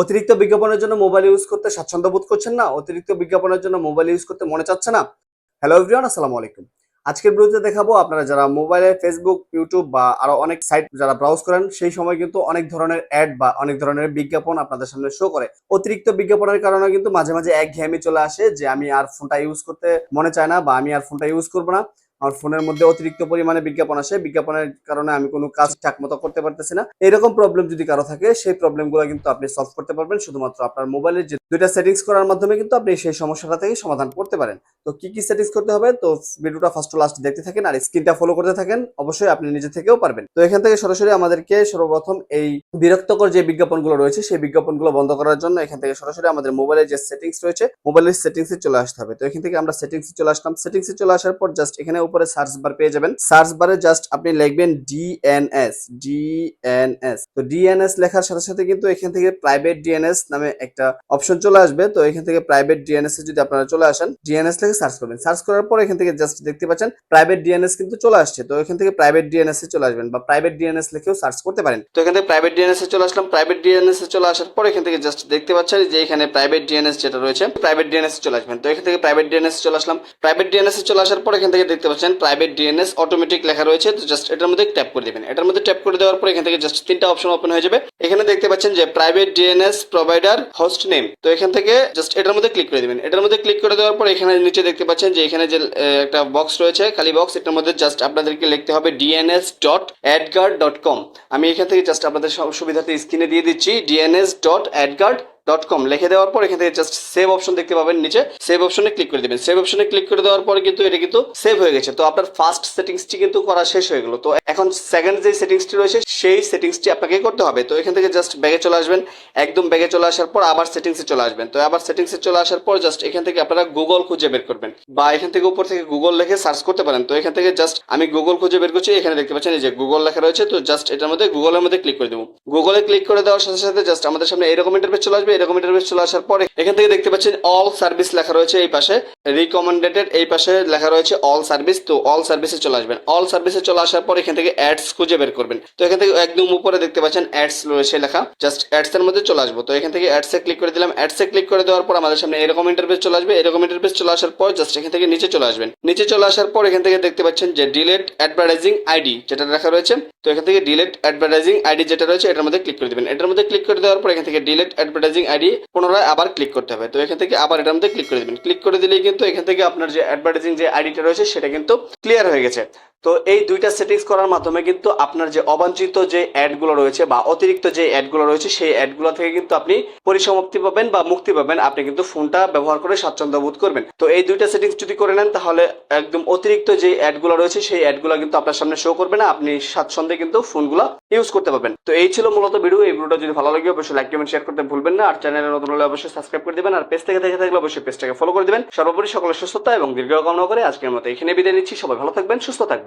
অতিরিক্ত বিজ্ঞাপনের জন্য মোবাইল ইউজ করতে স্বাচ্ছন্দ্য বোধ করছেন না, অতিরিক্ত বিজ্ঞাপনের জন্য মোবাইল ইউজ করতে মনে চাচ্ছে না। হ্যালো এভরিওয়ান আসসালামু আলাইকুম। আজকের ভিডিওতে দেখাবো আপনারা যারা মোবাইলে ফেসবুক ইউটিউব বা আরও অনেক সাইট যারা ব্রাউজ করেন, সেই সময় কিন্তু অনেক ধরনের অ্যাড বা অনেক ধরনের বিজ্ঞাপন আপনাদের সামনে শো করে। অতিরিক্ত বিজ্ঞাপনের কারণে কিন্তু মাঝে মাঝে এক ঘেয়েমি চলে আসে যে আমি আর ফোনটা ইউজ করতে মনে চায় না বা আমি আর ফোনটা ইউজ করব না। আমার ফোনের মধ্যে অতিরিক্ত পরিমাণে বিজ্ঞাপন আসে। বিজ্ঞাপনের কারণে আমি কোনো কাজ ঠিক মতো করতে পারতেছি না। এরকম প্রবলেম যদি কারও থাকে, সেই প্রবলেমগুলো কিন্তু আপনি সলভ করতে পারবেন। শুধুমাত্র আপনার মোবাইলের যে দুইটা সেটিংস করার মাধ্যমে কিন্তু আপনি সেই সমস্যাটা থেকে সমাধান করতে পারেন। তো কি কি সেটিংস করতে হবে? তো ভিডিওটা ফার্স্ট টু লাস্ট দেখতে থাকেন আর স্ক্রিনটা ফলো করতে থাকেন। অবশ্যই আপনি নিজে থেকেও পারবেন। তো এখান থেকে সরাসরি আমাদেরকে সর্বপ্রথম এই বিরক্তকর যে বিজ্ঞাপনগুলো রয়েছে, সেই বিজ্ঞাপনগুলো বন্ধ করার জন্য এখান থেকে সরাসরি আমাদের মোবাইলের যে সেটিংস রয়েছে মোবাইলের সেটিংসে চলে আসতে হবে। তো এখান থেকে আমরা সেটিংসে চলে আসলাম। সেটিংসে চলে আসার পর জাস্ট এখানে উপরে সার্চ বার পেয়ে যাবেন। সার্চ বারে জাস্ট আপনি লিখবেন ডিএনএস ডিএনএস তো ডিএনএস লেখার সাথে সাথে কিন্তু এখান থেকে প্রাইভেট ডিএনএস নামে একটা অপশন চলে আসবে। তো এখান থেকে প্রাইভেট ডিএনএস এ যদি আপনারা চলে আসেন ডিএনএস লিখে সার্চ করবেন সার্চ করার পর এখান থেকে জাস্ট দেখতে পাচ্ছেন প্রাইভেট ডিএনএস কিন্তু চলে আসছে তো এখান থেকে প্রাইভেট ডিএনএস এ চলে আসবেন বা প্রাইভেট ডিএনএস লিখেও সার্চ করতে পারেন তো এখান থেকে প্রাইভেট ডিএনএস এ চলে আসলাম প্রাইভেট ডিএনএস এ চলে আসার পর এখান থেকে জাস্ট দেখতে পাচ্ছেন যে এখানে প্রাইভেট ডিএনএস যেটা রয়েছে প্রাইভেট ডিএনএস চলে আসবেন তো এখান থেকে প্রাইভেট ডিএনএস চলে আসলাম প্রাইভেট ডিএনএস এ চলে আসার পর এখান থেকে দেখতে পাচ্ছেন প্রাইভেট ডিএনএস অটোমেটিক লেখা রয়েছে তো জাস্ট এটার মধ্যে ট্যাপ করে দিবেন এটার মধ্যে ট্যাপ করে দেওয়ার পর এখান থেকে জাস্ট তিনটা অপশন ওপেন হয়ে যাবে এখানে দেখতে পাচ্ছেন যে private DNS provider host name তো এখান থেকে জাস্ট এটার মধ্যে ক্লিক করে দিবেন এটার মধ্যে ক্লিক করে দেওয়ার পর এখানে নিচে দেখতে পাচ্ছেন যে এখানে যে একটা বক্স রয়েছে, খালি বক্স এটার মধ্যে জাস্ট আপনাদেরকে লিখতে হবে DNS dot AdGuard dot com আমি এখান থেকে জাস্ট আপনাদের সব সুবিধাতে স্ক্রিনে দিয়ে দিচ্ছি DNS dot AdGuard dot com লিখে দেওয়ার পর এখান থেকে জাস্ট সেভ অপশন দেখতে পাবেন নিচে। সেভ অপশনে ক্লিক করে দেবেন। সেভ অপশনে ক্লিক করে দেওয়ার পরে কিন্তু এটা কিন্তু সেভ হয়ে গেছে। তো আপনার ফার্স্ট সেটিংসটি কিন্তু করা শেষ হয়ে গেল। তো এখন সেকেন্ড যে সেটিংসটি রয়েছে, সেই সেটিংসটি আপনাকে করতে হবে। তো এখান থেকে জাস্ট ব্যাগে চলে আসবেন। একদম ব্যাগে চলে আসার পর আবার সেটিংসে চলে আসবেন। তো আবার সেটিংসে চলে আসার পর জাস্ট এখান থেকে আপনারা গুগল খুঁজে বের করবেন। বা এখান থেকে উপর থেকে গুগল লিখে সার্চ করতে পারেন। তো এখান থেকে জাস্ট আমি গুগল খুঁজে বের করছি। এখানে দেখতে পাচ্ছেন এই যে গুগল লেখা রয়েছে। তো জাস্ট এটার মধ্যে গুগলের মধ্যে ক্লিক করে দেবো। গুগলে ক্লিক করে দেওয়ার সাথে সাথে জাস্ট আমাদের সামনে এরকম ইন্টারফেস চলে আসবে। এরকম ইন্টারফেস চলে আসার পরে এখান থেকে দেখতে পাচ্ছেন অল সার্ভিস লেখা রয়েছে এই পাশে। রিকমেন্ডেড এই পাশে লেখা রয়েছে অল সার্ভিস তো অল সার্ভিসে চলে আসবেন। অল সার্ভিসে চলে আসার পর এখান থেকে অ্যাডস খুঁজে বের করবেন। তো এখান থেকে একদম উপরে দেখতে পাচ্ছেন অ্যাডস রয়েছে লেখা। জাস্ট অ্যাডস এর মধ্যে চলে আসব। তো এখান থেকে অ্যাডসে ক্লিক করে দিলাম। অ্যাডসে ক্লিক করে দেওয়ার পর আমাদের সামনে এরকম ইন্টারফেস চলে আসবে। এরকম ইন্টারফেস চলে আসার পর জাস্ট এখান থেকে নিচে চলে আসবেন। নিচে চলে আসার পর এখান থেকে দেখতে পাচ্ছেন যে ডিলেট অ্যাডভার্টাইজিং আইডি যেটা লেখা রয়েছে। তো এখান থেকে ডিলেট অ্যাডভার্টাইজিং আইডি যেটা রয়েছে, এটার মধ্যে ক্লিক করে দিবেন। এটার মধ্যে ক্লিক করে দেওয়ার পর এখান থেকে ডিলেট অ্যাডভার্টাইজিং আইডি পুনরায় আবার ক্লিক করতে হবে। তো এখান থেকে আবার এটার মধ্যে ক্লিক করে দেবেন। ক্লিক করে দিলেই কিন্তু এখান থেকে আপনার যে অ্যাডভার্টাইজিং যে আইডিটা রয়েছে, সেটা কিন্তু ক্লিয়ার হয়ে গেছে। তো এই দুইটা সেটিংস করার মাধ্যমে কিন্তু আপনার যে অবাঞ্ছিত যে অ্যাডগুলো রয়েছে বা অতিরিক্ত যে অ্যাডগুলো রয়েছে, সেই অ্যাডগুলো থেকে কিন্তু আপনি পরিসমাপ্তি পাবেন বা মুক্তি পাবেন। আপনি কিন্তু ফোনটা ব্যবহার করে স্বাচ্ছন্দ্য বোধ করবেন। তো এই দুইটা সেটিংস যদি করে নেন, তাহলে একদম অতিরিক্ত যে অ্যাডগুলো রয়েছে, সেই অ্যাডগুলো কিন্তু আপনার সামনে শো করবে না। আপনি স্বাচ্ছন্দ্যে কিন্তু ফোনগুলো ইউজ করতে পারবেন। তো এই ছিল মূলত ভিডিও এই ভিডিওটা যদি ভালো লাগে, অবশ্যই লাইক কমেন্ট শেয়ার করতে ভুলবেন না। আর চ্যানেলে নতুন হলে অবশ্যই সাবস্ক্রাইব করে দিবেন। আর পেজ থেকে দেখে থাকলে অবশ্যই পেজটাকে ফলো করে দিবেন। সর্বোপরি সকলের সুস্থতা এবং দীর্ঘ কামনা করে আজকের মতো এখানে বিদায় নিচ্ছি। সবাই ভালো থাকবেন, সুস্থ